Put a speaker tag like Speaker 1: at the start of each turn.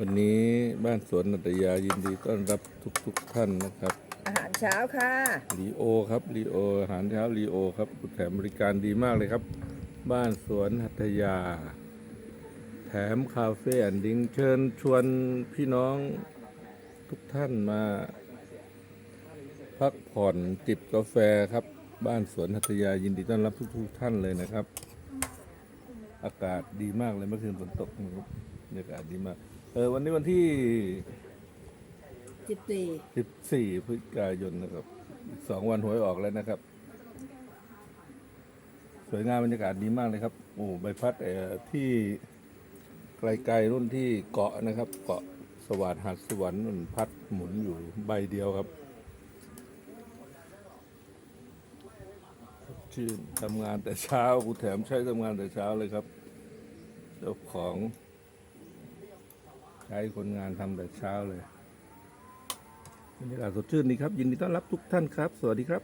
Speaker 1: วันนี้บ้านสวนนัตยายินดีต้อนรับทุกๆทท่านนะครับ
Speaker 2: อาหารเช้าค่ะ
Speaker 1: ลีโอครับลีโออาหารเช้าลีโอครับแถมบริการดีมากเลยครับ บ้านสวนหัตยา แถมคาเฟ่อันดิงเชิญชวนพี่น้องทุกท่านมา พักผ่อนจิบกาแฟครับ บ้านสวนหัตยายินดีต้อนรับทุกๆท่านเลยนะครับ อากาศดีมากเลยเมื่อคืนฝนตกนะครับบ รรยากาศดีมากเออวันนี้วันที่
Speaker 2: จิบตี
Speaker 1: 14พฤศจิกายนนะครับสองวันหวยออกแล้วนะครับ สวยงามบรรยากาศดีมากเลยครับโอ้ใบพัดเอ่อที่ไกลๆรุ่นที่เกาะนะครับ เกาะสวัสดิ์หัดสวรรค์มันพัดหมุนอยู่ใบเดียวครับชื่นทำงานแต่เช้ากูแถมใช้ทำงานแต่เช้าเลยครับ เจ้าของ ใช้คนงานทำแต่เช้าเลยบรรยากาศสดชื่นดีครับ ยินดีต้อนรับทุกท่านครับ สวัสดีครับ